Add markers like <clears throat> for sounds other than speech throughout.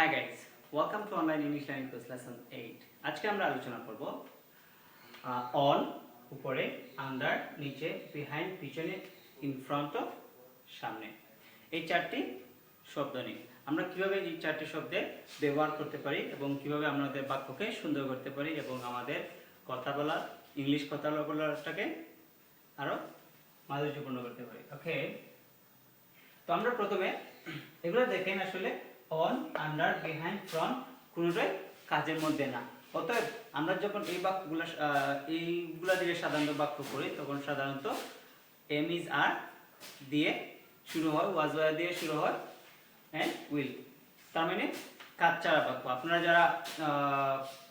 Hi guys welcome to online English learning course lesson 8 আজকে আমরা আলোচনা করব অন উপরে আন্ডার নিচে বিহাইন্ড পিছনে ইন ফ্রন্ট অফ সামনে। এই চারটি শব্দ নিয়ে। আমরা কীভাবে এই চারটি শব্দের ব্যবহার করতে পারি এবং কীভাবে আমাদের বাক্যকে সুন্দর করতে পারি এবং আমাদের কথা বলা ইংলিশ কথা বলাটাকে আরও মাধুর্যপূর্ণ করতে পারি। ওকে তো আমরা প্রথমে এগুলো দেখেন আসলে অন আন্ডার বিহাইন্ড ফ্রন্ট কোনোটাই কাজের মধ্যে না। অতএব আমরা যখন এই বাক্যগুলো এইগুলা দিয়ে সাধারণত বাক্য করি, তখন সাধারণত এম ইজ আর দিয়ে শুরু হয় ওয়াজ ওয়া দিয়ে শুরু হয় অ্যান্ড উইল তার মানে কাজ ছাড়া বাক্য। আপনারা যারা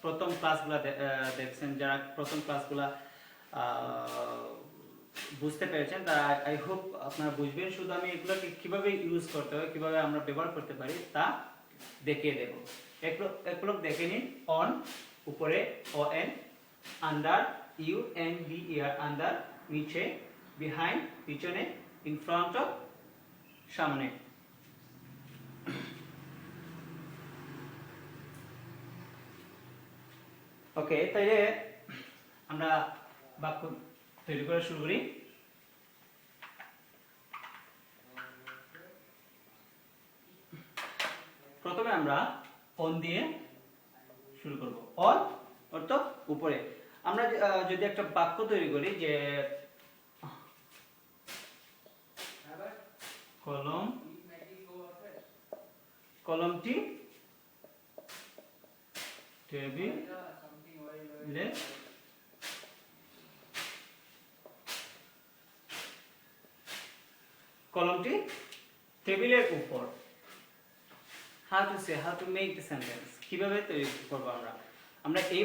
প্রথম ক্লাসগুলো দেখছেন, যারা প্রথম ক্লাসগুলা বুঝতে পেরেছেন তারা আই হোপ আপনারা বুঝবেন। শুধু আমি এগুলোকে কীভাবে ইউজ করতে হয়, কীভাবে আমরা ব্যবহার করতে পারি, তা দেখিয়ে দেব। একলোক দেখে নিন। অন উপরে O N under U N D E R under নিচে বিহাইন্ড পিছনে ইন ফ্রন্ট অফ সামনে। ওকে তাইলে আমরা বাক্য তৈরি করা শুরু করি। প্রথমে আমরা অন দিয়ে শুরু করব। অন অর্থ উপরে। আমরা যদি একটা বাক্য তৈরি করি যে কলম, কলমটি টেবিলে কলমটি টেবিলের উপর। How to say how to make the sentence কীভাবে তৈরি করব আমরা? আমরা এই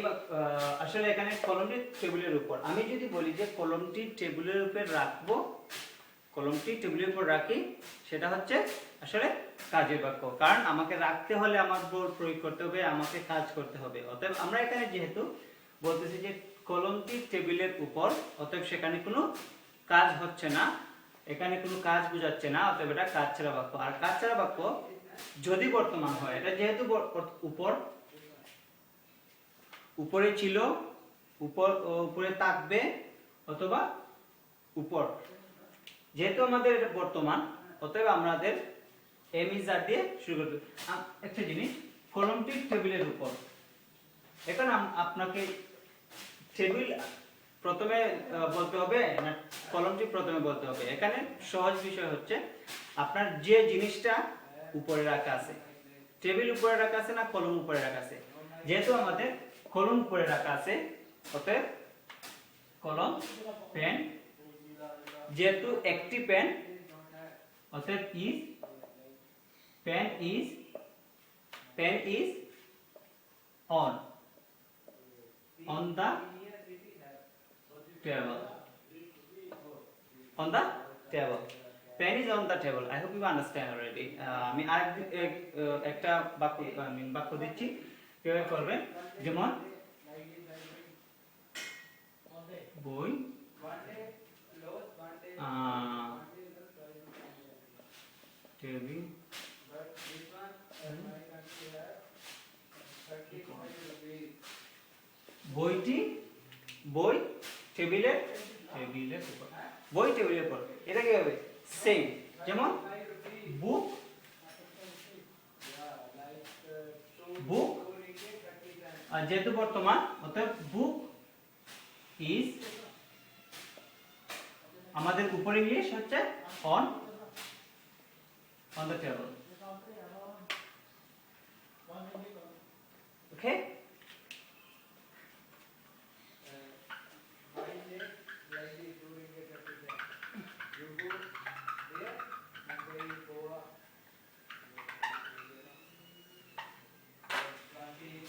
আসলে এখানে কলমটি টেবিলের উপর। আমি যদি বলি যে কলমটি টেবিলের উপর রাখব, কলমটি টেবিলের উপর রাখি, সেটা হচ্ছে আসলে কাজের বাক্য। কারণ আমাকে রাখতে হলে আমার উপর প্রয়োগ করতে হবে, আমাকে কাজ করতে হবে। অতএব আমরা এখানে যেহেতু বলতেছি যে কলমটি টেবিলের উপর, অতএব সেখানে কোনো কাজ হচ্ছে না। এখানে কোনো কাজ বোঝাচ্ছে না, অতএব এটা কাজ ছাড়া বাক্য আর কাজ ছাড়া বাক্য যদি বর্তমান হয়, এটা যেহেতু উপর, উপরে ছিল, উপর উপরে থাকবে, অথবা উপর যেহেতু আমাদের এটা বর্তমান, অতএব আমাদের এম ইজ আর দিয়ে শুরু করতে। একটা জিনিস কলমটি টেবিলের উপর এখন আপনাকে টেবিল প্রথমে বলতে হবে কলমটি প্রথমে বলতে হবে। এখানে সহজ বিষয় হচ্ছে, আপনার যে জিনিসটা উপরে রাখা আছে, টেবিল উপরে রাখা আছে না কলম উপরে রাখা আছে, যেহেতু আমাদের কলম উপরে রাখা আছে, অতএব কলম, পেন, যেহেতু একটি পেন, অতএব is, pen is pen is on on the table on the table pen is on the table i hope you understand already uh, আমি আরেক এক- আহ, একটা বাক্য বাক্য দিচ্ছি কীভাবে করবেন যেমন বই টেবিল বইটি বই টেবিলের উপর বই টেবিলের উপর এটা কি হবে সেম যেমন বুক বুক যেহেতু বর্তমান, অতএব বুক ইজ আমাদের উপর ইংলিশ হচ্ছে on on the table okay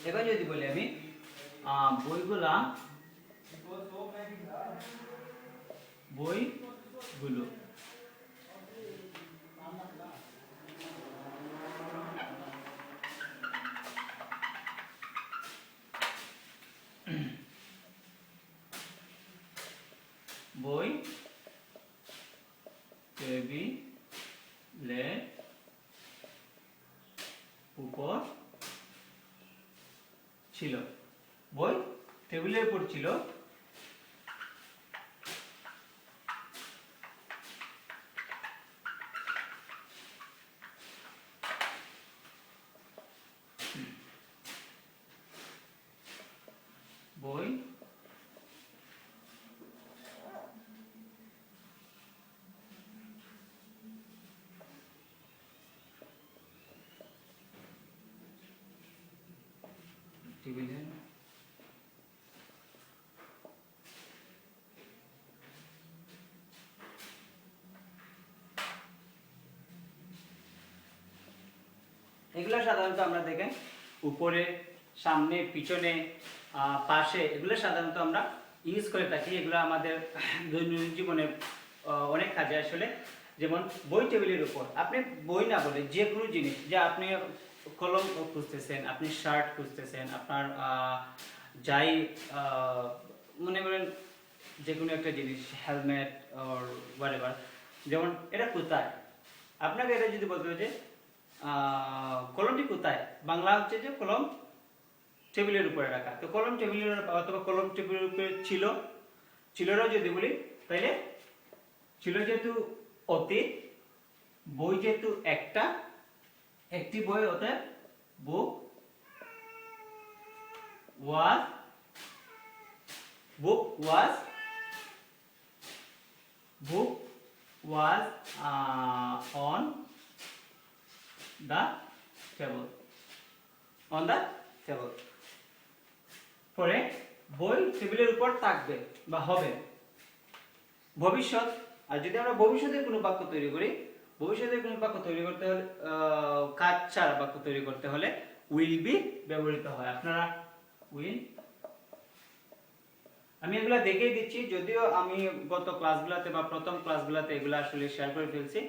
এবার যদি বলি আমি আহ, বইগুলা বইগুলো বই টেবিলের উপর ছিল। বই। টেবিলে এগুলো সাধারণত আমরা দেখেন উপরে, সামনে, পিছনে পাশে, এগুলো সাধারণত আমরা ইউজ করে থাকি। এগুলো আমাদের <laughs> দৈনন্দিন জীবনে অনেক কাজে আসলে যেমন বই টেবিলের উপর, আপনি বই না বলে যে কোনো জিনিস, যে আপনি কলম খুঁজতেছেন, আপনি শার্ট খুঁজতেছেন, আপনার যাই মনে করেন যে কোনো একটা জিনিস হেলমেট ওর whatever, যেমন এটা কোথায়? আপনাকে এটা যদি বলতে হয় যে কলমটি কোথায়? বাংলা হচ্ছে যে কলম টেবিলের উপরে রাখা। তো কলম টেবিলের অথবা কলম টেবিলের উপরে ছিল, ছিলরাও যদি বলি, তাইলে ছিল যেহেতু অতীত, বই যেহেতু একটা, একটি বই অতএব বুক was book was book was on the table. On the table. পরে বই টেবিলের উপর থাকবে বা হবে। ভবিষ্যৎ, আর যদি আমরা ভবিষ্যতের কোনো বাক্য তৈরি করি, ভবিষ্যতের কোনো বাক্য তৈরি করতে হলে কাজ ছাড়া বাক্য তৈরি করতে হলে উইল বি ব্যবহৃত হয়। আপনারা উইল আমি এগুলা দেখিয়ে দিচ্ছি, যদিও আমি গত ক্লাসগুলোতে বা প্রথম ক্লাসগুলোতে এগুলো আসলে শেয়ার করে ফেলছি।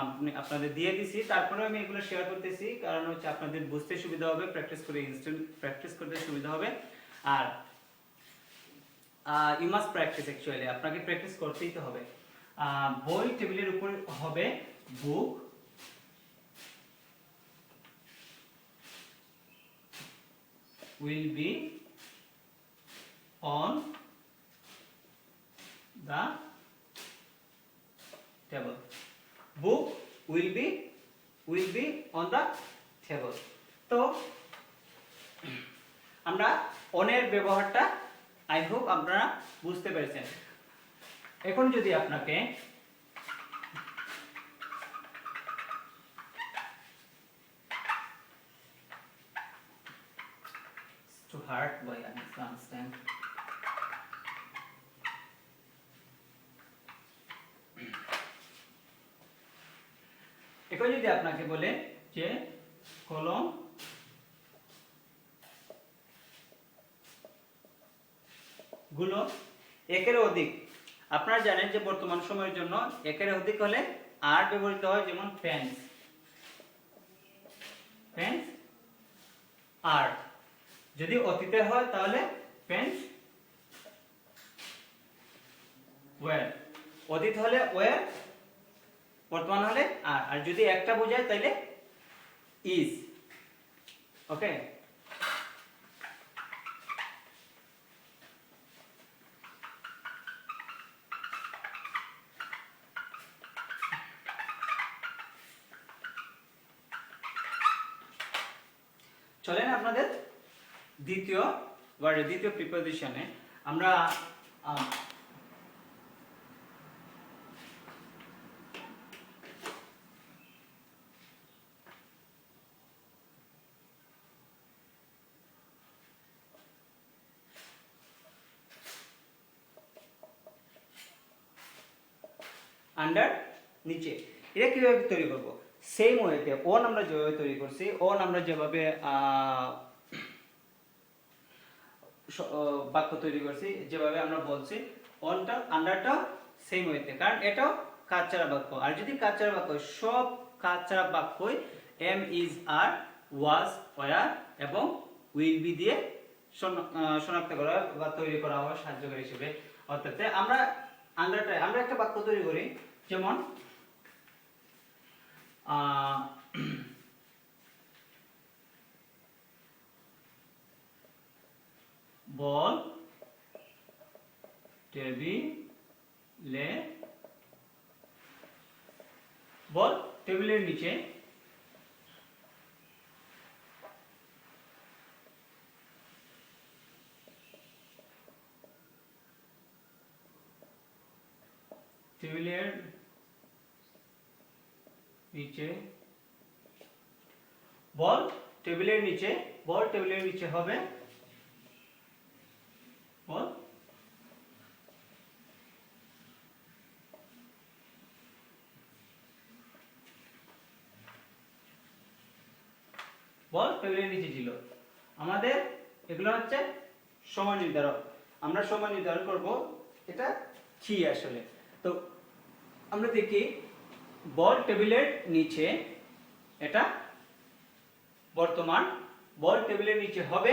আপনি, আপনাদের দিয়ে দিছি তারপরে আমি এগুলো শেয়ার করতেছি, কারণ হচ্ছে আপনাদের বুঝতে সুবিধা হবে প্র্যাকটিস করে ইনস্ট্যান্ট প্র্যাকটিস করতে সুবিধা হবে। আর ইউ মাস্ট প্র্যাকটিস অ্যাকচুয়ালি আপনাকে প্র্যাকটিস করতেই তো হবে। বই টেবিলের উপর হবে বুক will be on the table book will be will be on the table তো আমরা অনের ব্যবহারটা আই হোপ আপনারা বুঝতে পেরেছেন এখন যদি আপনাকে It's too hard, but I understand. যদি আপনাকে বলে যে কলমগুলো একের অধিক, আপনারা জানেন যে বর্তমান সময়ের জন্য একের অধিক হলে আর ব্যবহৃত হয় যেমন ফ্যান্স ফ্যান্স আর যদি অতীতে হয় তাহলে ফ্যান্স ওয়ার অতীত হলে ওয়ার বর্তমান হলে আর আর যদি একটা বোঝায় তাহলে ইজ ওকে চলেন আপনাদের দ্বিতীয় ওয়ার্ডে দ্বিতীয় প্রিপোজিশনে আমরা আহ, আন্ডার নিচে এটা কীভাবে তৈরি করব সেম ওয়েতে অন আমরা যেভাবে তৈরি করছি অন আমরা যেভাবে বাক্য তৈরি করছি যেভাবে আমরা বলছি অনটা আন্ডারটা সেম ওয়েতে কারণ এটাও ছাড়া বাক্য আর যদি ছাড়া বাক্য সব ছাড়া বাক্যই am is are was were এবং উইল বি দিয়ে শনাক্ত করা বা তৈরি করা হয় সাহায্যকারী হিসেবে অর্থাৎ আমরা আন্ডারটা আমরা একটা বাক্য তৈরি করি যেমন আহ, বল টেবিলে বল টেবিলের নিচে টেবিলের নিচে। বল টেবিলের নিচে, বল টেবিলের নিচে হবে। বল। বল টেবিলের নিচে ছিল। আমাদের এগুলো হচ্ছে সময় নির্ধারক। আমরা সময় নির্ধারণ করব। এটা কি আসলে? তো আমরা দেখি বল টেবিলের নিচে, এটা বর্তমান বল টেবিলের নিচে হবে,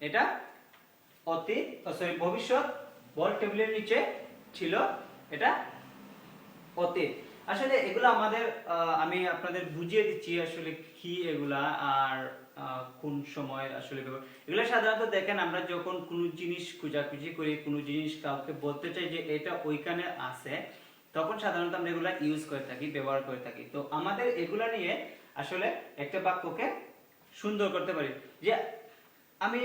এটা অতীত সরি ভবিষ্যৎ, বল টেবিলের নিচে ছিল, এটা অতীত। আসলে এগুলো আমাদের আমি আপনাদের বুঝিয়ে দিচ্ছি আসলে কি এগুলা আর কোন সময় আসলে এগুলো সাধারণত দেখেন, আমরা যখন কোনো জিনিস খোঁজাখুঁজি করি, কোনো জিনিস কাউকে বলতে চাই যে এটা ওইখানে আছে তখন সাধারণত আমরা এগুলা ইউজ করে থাকি ব্যবহার করে থাকি। তো আমাদের এগুলা নিয়ে আসলে একটা বাক্যকে সুন্দর করতে পারি। যে আমি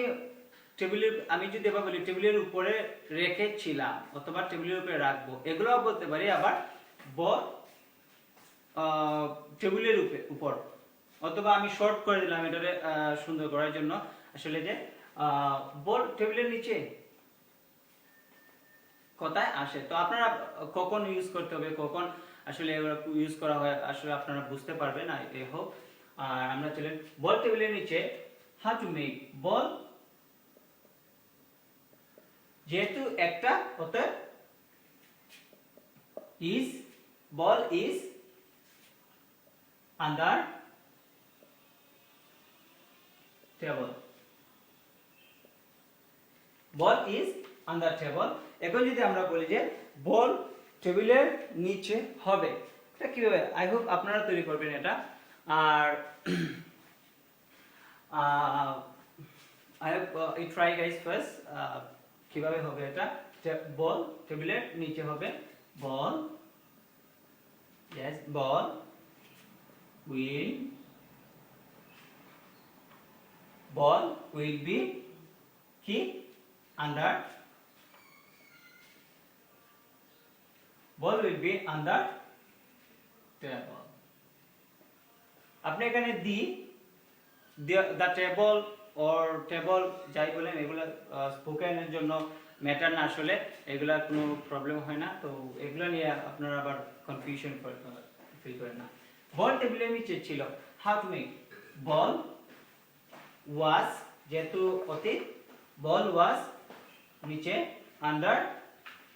টেবিলের আমি যদি এবার বলি টেবিলের উপরে রেখেছিলাম অথবা টেবিলের উপরে রাখব এগুলোও বলতে পারি আবার ব টেবিলের উপে- উপর। অথবা আমি শর্ট করে দিলাম আহ, সুন্দর করার জন্য। আসলে যে বল টেবিলের নিচে কথায় আসে। তো আপনারা কখন ইউজ করতে হবে? কখন আসলে ইউজ করা হয়? আসলে আপনারা বুঝতে পারবেন আই হোপ আর আমরা চলেন বল টেবিলের নিচে হাউ টু মেক বল। যেহেতু একটা হতে is ball is under table ball is the table এখন যদি আমরা বলি যে বল টেবিলের নিচে হবে, এটা কীভাবে? আই হোপ আপনারা তৈরি করবেন এটা। আর I hope try guys first কীভাবে হবে এটা? বল টেবিলের নিচে হবে। বল yes, ball will ball will be কি under ball will be under table. আপনি এখানে the the table or table যাই বলেন, এগুলো স্পোকেনের জন্য ম্যাটার না আসলে, এগুলা কোনো প্রবলেম হয় না। তো এগুলো নিয়ে আপনারা আবার কনফিউশন ফিল করেন না। বল টেবিলের নিচে ছিল how to make ball was যেহেতু অতীত বল ওয়াজ নিচে আন্ডার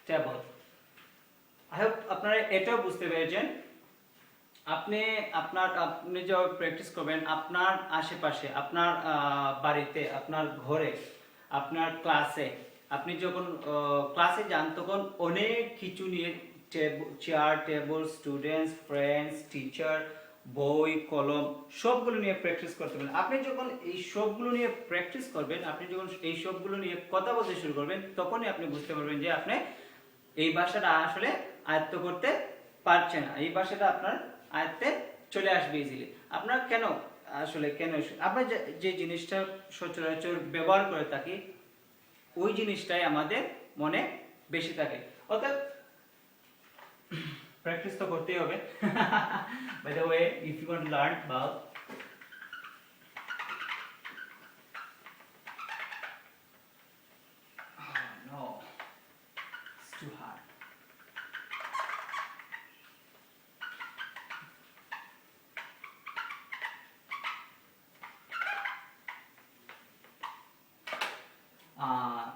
টেবল আই হোপ আপনারা এটাও বুঝতে পেরেছেন। আপনি আপনার, আপনি যখন প্র্যাকটিস করবেন, আপনার আশেপাশে, আপনার বাড়িতে, আপনার ঘরে, আপনার ক্লাসে আপনি যখন ক্লাসে যান, তখন অনেক কিছু নিয়ে chair table students friends teacher বই, কলম, সবগুলো নিয়ে প্র্যাকটিস করতে পারেন। আপনি যখন এই সবগুলো নিয়ে প্র্যাকটিস করবেন, আপনি যখন এই সবগুলো নিয়ে কথা বলতে শুরু করবেন, তখনই আপনি বুঝতে পারবেন যে আপনি এই ভাষাটা আসলে আয়ত্ত করতে পারছে না। এই ভাষাটা আপনার আয়ত্তে চলে আসবে ইজিলি আপনার কেন আসলে কেন আমরা যে- জিনিসটা সচরাচর ব্যবহার করে থাকি, ওই জিনিসটাই আমাদের মনে বেশি থাকে। অর্থাৎ প্র্যাকটিস তো করতেই হবে। By the way if you want learn about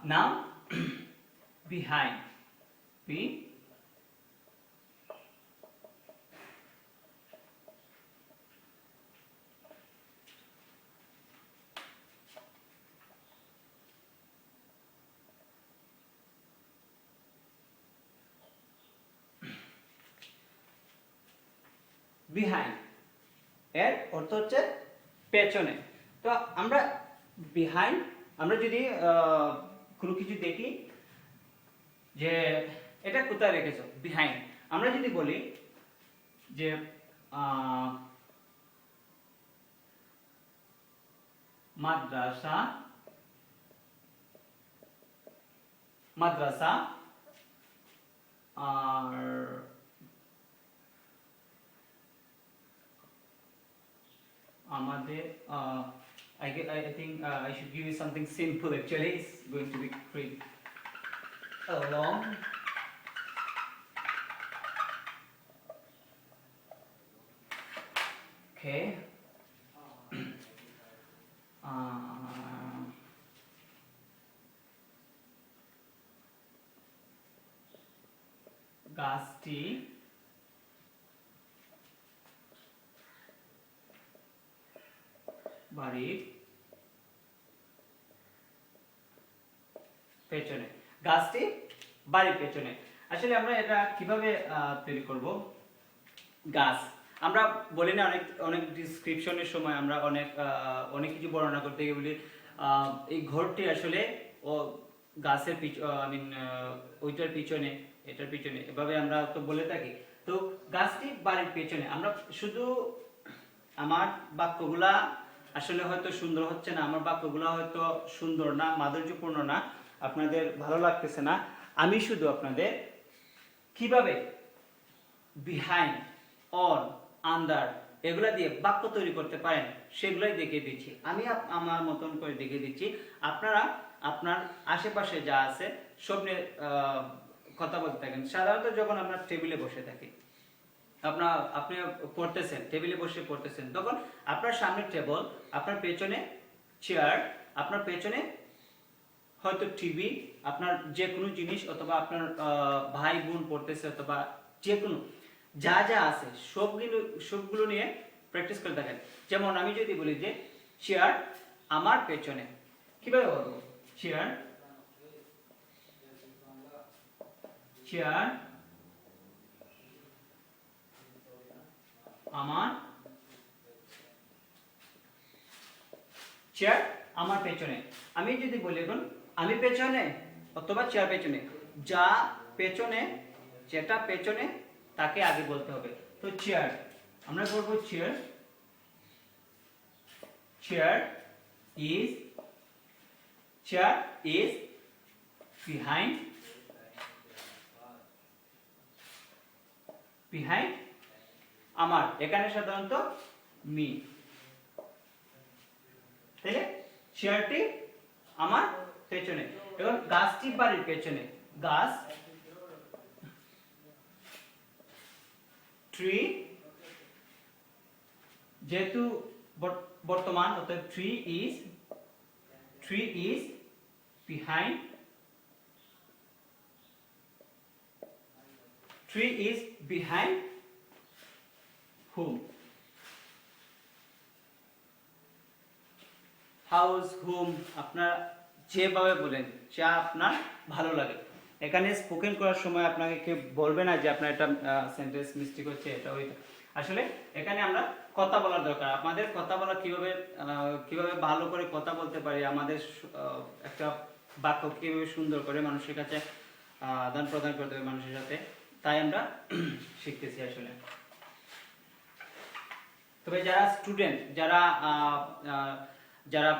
now, <clears throat> behind. Be. Behind এর অর্থ হচ্ছে পেছনে। তো আমরা বিহাইন্ড আমরা যদি কোনো কিছু দেখি যে এটা কোথায় রেখেছো? বিহাইন্ড আমরা যদি বলি যে মাদ্রাসা মাদ্রাসা, আর আমাদের I, get, I think uh, I should give you something simple actually. It's going to be pretty long. Okay. <clears throat> uh, Gasti. বাড়ির পেছনে। গাছটি বাড়ির পেছনে। আসলে আমরা এটা কীভাবে তৈরি করব? গাছ। আমরা বলি না অনেক অনেক ডিসক্রিপশনের সময় আমরা অনেক অনেক কিছু বর্ণনা করতে গিয়ে বলি এই ঘরটি আসলে, ও, গাছের আই মিন ওইটার পিছনে, এটার পিছনে। এভাবে আমরা তো বলে থাকি। তো গাছটি বাড়ির পেছনে। আমরা শুধু আমার বাক্যগুলা আসলে হয়তো সুন্দর হচ্ছে না, আমার বাক্যগুলা হয়তো সুন্দর না, মাধুর্যপূর্ণ না, আপনাদের ভালো লাগতেছে না। আমি শুধু আপনাদের কীভাবে বিহাইন্ড অন আন্ডার এগুলা দিয়ে বাক্য তৈরি করতে পারেন, সেগুলাই দেখিয়ে দিচ্ছি। আমি আমার মতন করে দেখিয়ে দিচ্ছি। আপনারা, আপনার আশেপাশে যা আছে, সব কথা বলতে থাকেন। সাধারণত যখন আমরা টেবিলে বসে থাকি আপনার আপনি পড়তেছেন, টেবিলে বসে পড়তেছেন, তখন আপনার সামনে টেবল, আপনার পেছনে চেয়ার, আপনার পেছনে হয়তো টিভি, আপনার যে কোনো জিনিস অথবা আপনার ভাই বোন পড়তেছে অথবা যে কোনো যা যা আছে, সবগুলো সবগুলো নিয়ে প্র্যাকটিস করে থাকেন। যেমন আমি যদি বলি যে, চেয়ার আমার পেছনে। কীভাবে বলব চেয়ার চেয়ার আমার চেয়ার আমার পেছনে। আমি যদি বলি এখন আমি পেছনে অথবা চেয়ার পেছনে। যা পেছনে, যেটা পেছনে, তাকে আগে বলতে হবে। তো চেয়ার আমরা বলব chair chair is chair is behind behind আমার, এখানে সাধারণত মি তাইলে চেয়ারটি আমার পেছনে। এবং গাছটি বাড়ির পেছনে। গাছ ট্রি যেহেতু বর্তমান অর্থাৎ tree is tree is behind tree is behind whom house hmm আপনার যেভাবে বলেন, যা আপনার ভালো লাগে। এখানে স্পোকেন করার সময় আপনাকে কেউ বলবে না যে আপনার একটা সেন্টেন্স মিস্টেক হচ্ছে, এটা ওইটা আসলে এখানে আমরা কথা বলার দরকার। আমাদের কথা বলা কীভাবে কীভাবে ভালো করে কথা বলতে পারি, আমাদের একটা বাক্য কীভাবে সুন্দর করে মানুষের কাছে আদান প্রদান করতে হবে মানুষের সাথে, তাই আমরা <clears throat> শিখতেছি আসলে। তবে যারা স্টুডেন্ট যারা যারা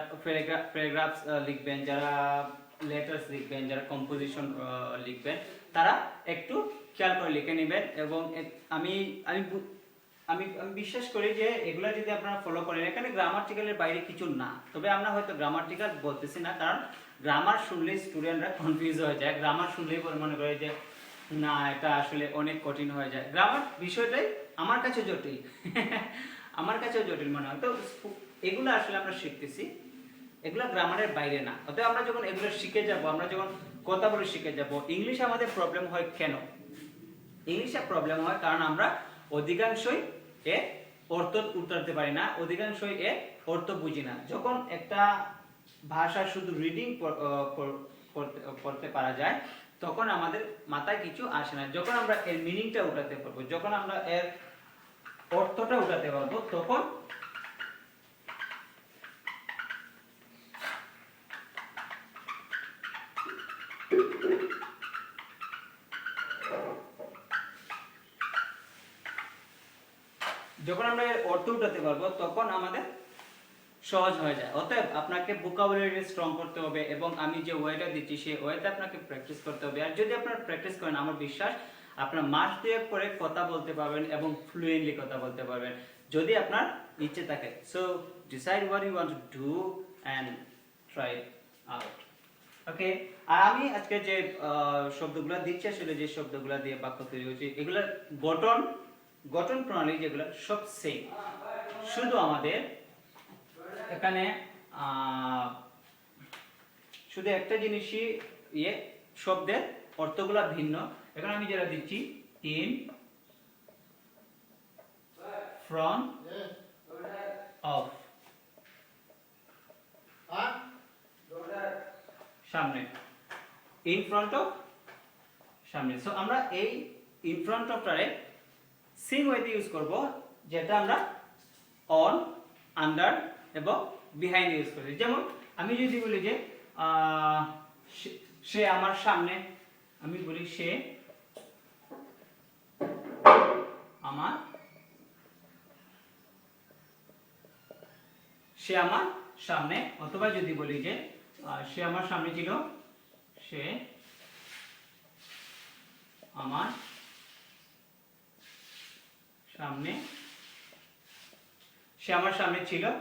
প্যারাগ্রাফস লিখবেন, যারা লেটার্স লিখবেন, যারা কম্পোজিশন লিখবেন, তারা একটু খেয়াল করে লিখে নেবেন এবং আমি আমি আমি আমি বিশ্বাস করি যে এগুলো যদি আপনারা ফলো করেন, এখানে গ্রামার্টিক্যালের বাইরে কিছু না। তবে আমরা হয়তো গ্রামার্টিক্যাল বলতেছি না, কারণ গ্রামার শুনলেই স্টুডেন্টরা কনফিউজ হয়ে যায়। গ্রামার শুনলেই মনে করে যে, না, এটা আসলে অনেক কঠিন হয়ে যায়। গ্রামার বিষয়টাই আমার কাছে জটিল। <laughs> আমার কাছেও জটিল মনে হয়। তো এগুলো আসলে আমরা শিখতেছি। এগুলো গ্রামারের বাইরে না। অতএব আমরা যখন এগুলো শিখে যাব, আমরা যখন কথা বলে শিখে যাব, ইংলিশ আমাদের প্রবলেম হয় কেন? ইংলিশে প্রবলেম হয় কারণ আমরা অধিকাংশই এ অর্থ উত্তরতে পারি না, অধিকাংশই এ অর্থ বুঝি না। যখন একটা ভাষা শুধু রিডিং করতে পারা যায়, তখন আমাদের মাথায় কিছু আসে না। যখন আমরা এর মিনিংটা উঠাতে পারব, যখন আমরা এর অর্থটা উঠাতে পারব। তখন যখন আমরা অর্থ উঠাতে পারব, তখন আমাদের সহজ হয়ে যায়। অতএব আপনাকে ভোকাবুলারি স্ট্রং করতে হবে এবং আমি যে ওয়েটা দিচ্ছি, সেই ওয়েতে আপনাকে প্র্যাকটিস করতে হবে। আর যদি আপনার প্র্যাকটিস করেন, আমার বিশ্বাস আপনার মাস দুয়েক পরে কথা বলতে পারবেন এবং ফ্লুয়েন্টলি কথা বলতে পারবেন। যদি আপনার ইচ্ছে থাকে। So decide what you want to do and try out okay আর আমি আজকে যে শব্দগুলো দিচ্ছি, আসলে যে শব্দগুলো দিয়ে বাক্য তৈরি হচ্ছে এগুলোর গঠন গঠন প্রণালী যেগুলো, সব সেম শুধু আমাদের এখানে শুধু একটা জিনিসই ইয়ে শব্দের অর্থগুলো ভিন্ন। এখানে আমি যেটা দিচ্ছি ইন ফ্রন্ট অফ সামনে ইন ফ্রন্ট অফ সামনে। সো আমরা এই ইন ফ্রন্ট অফটারে সেম ওয়েতে ইউজ করব, যেটা আমরা অন আন্ডার এবং বিহাইন্ড ইউজ করি। যেমন, আমি যদি বলি যে সে আমার সামনে, আমি বলি সে আমার সে আমার সামনে, অথবা যদি বলি যে সে আমার সামনে ছিল, সে আমার সামনে, সে আমার সামনে ছিল।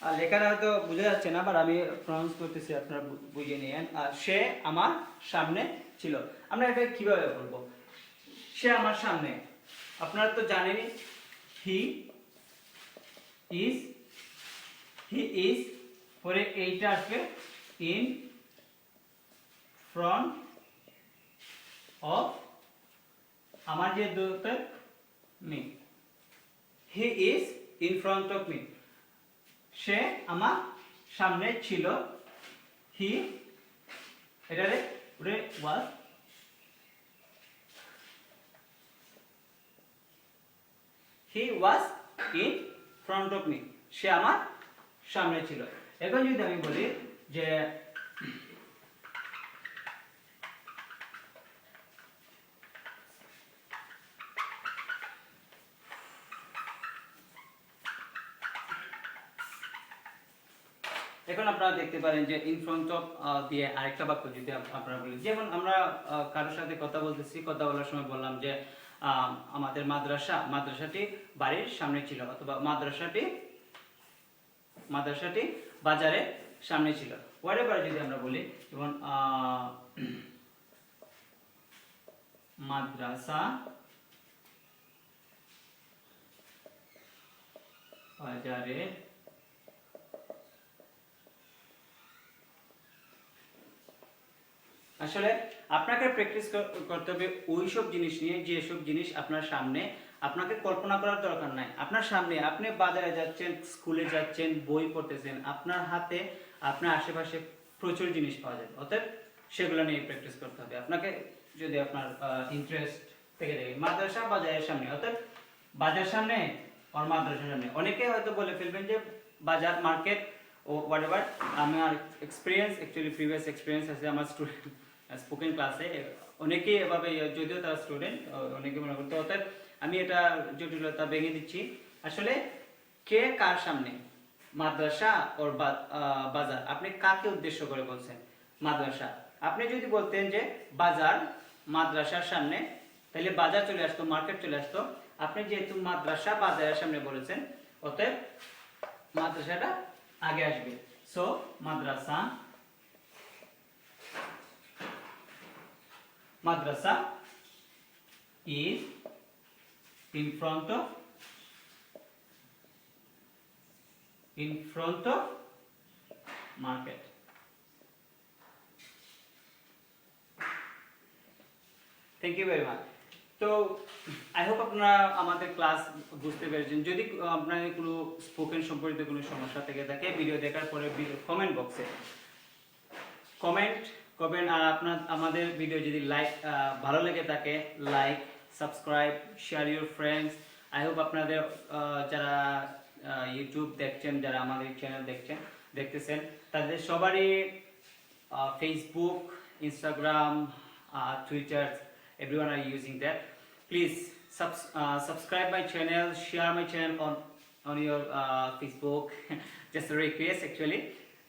আর লেখাটা হয়তো বোঝা যাচ্ছে না বাট আমি প্রনাউন্স করতেছি, আপনারা বু- বুঝে নিয়েন। আর সে আমার সামনে ছিল। আমরা এটা কীভাবে বলব? সে আমার সামনে। আপনারা তো জানেনই হি ইজ হি ইজ পরে এইটা আসবে ইন ফ্রন্ট অফ আমার যে দুটো me he is in front of me সে আমার সামনে ছিল হি এটারে, ওরে was he was in front of me সে আমার সামনে ছিল। এখন যদি আমি বলি যে এখন আপনারা দেখতে পারেন যে ইন ফ্রন্ট অফ দিয়ে আরেকটা বাক্য যদি আপ- আপনারা বলি যেমন আমরা কারোর সাথে কথা বলতেছি, কথা বলার সময় বললাম যে আমাদের মাদ্রাসা, মাদ্রাসাটি বাড়ির সামনে ছিল, অথবা মাদ্রাসাটি মাদ্রাসাটি বাজারের সামনে ছিল। হোয়াট যদি আমরা বলি, যেমন মাদ্রাসা বাজারের আসলে আপনাকে প্র্যাকটিস করতে হবে ওই সব জিনিস নিয়ে যে সব জিনিস আপনার সামনে আপনাকে কল্পনা করার দরকার নাই। আপনার সামনে আপনি বাজারে যাচ্ছেন, স্কুলে যাচ্ছেন, বই পড়তেছেন, আপনার হাতে আপনার আশেপাশে প্রচুর জিনিস পাওয়া যায়। অতএব সেগুলো নিয়ে প্র্যাকটিস করতে হবে। আপনাকে যদি আপনার ইন্টারেস্ট থেকে থাকে, মাদ্রাসা বাজারের সামনে অর্থাৎ বাজার সামনে আর মাদ্রাসার সামনে। অনেকে হয়তো বলে ফেলবেন যে বাজার মার্কেট ও হোয়াট এভার আমার এক্সপিরিয়েন্স অ্যাকচুয়ালি প্রিভিয়াস এক্সপিরিয়েন্স আছে আমার স্টুডেন্ট স্পোকেন ক্লাসে অনেকেই এভাবে, যদিও তারা স্টুডেন্ট অনেকে মনে করতে, অর্থাৎ আমি এটা জটিলতা ভেঙে দিচ্ছি। আসলে কে কার সামনে? মাদ্রাসা ওর বাজার? আপনি কাকে উদ্দেশ্য করে বলছেন? মাদ্রাসা। আপনি যদি বলতেন যে বাজার, মাদ্রাসার সামনে, তাহলে বাজার চলে আসতো মার্কেট চলে আসতো। আপনি যেহেতু মাদ্রাসা বাজারের সামনে বলেছেন, অতএব মাদ্রাসাটা আগে আসবে। So madrasa madrasa is in front of, in front of market. Thank you very much তো আই হোপ আপনারা আমাদের ক্লাস বুঝতে পেরেছেন। যদি আপনার কোনো স্পোকেন সম্পর্কিত কোনো সমস্যা থেকে থাকে ভিডিও দেখার পরে কমেন্ট বক্সে কমেন্ট করবেন আর আপনার আমাদের ভিডিও যদি লাইক ভালো লেগে থাকে like subscribe share your friends I hope আপনাদের যারা ইউটিউব দেখছেন যারা আমাদের চ্যানেল দেখছেন দেখতেছেন তাদের সবারই Facebook Instagram Twitter are using that please subs- uh, subscribe my channel, share my channel on your uh, Facebook. <laughs> Just.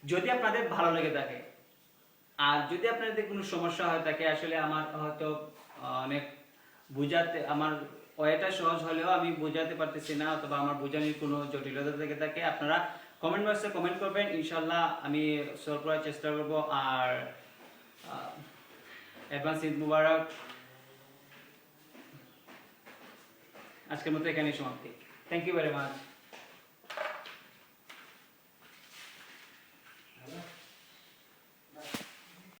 যদি আপনাদের ভালো লেগে থাকে আর যদি আপনাদের কোনো সমস্যা হয় থাকে আসলে আমার হয়তো অনেক বুঝাতে, আমার ওয়েটা সহজ হলেও আমি বোঝাতে পারতেছি না, অথবা আমার বোঝানোর কোনো জটিলতা থেকে থাকে আপনারা কমেন্ট বক্সে কমেন্ট করবেন। ইনশাল্লাহ আমি সলভ করার চেষ্টা করব। আর অ্যাডভান্স ঈদ মুবারক। আজকের মতো এখানে সমাপ্তি। Thank you very much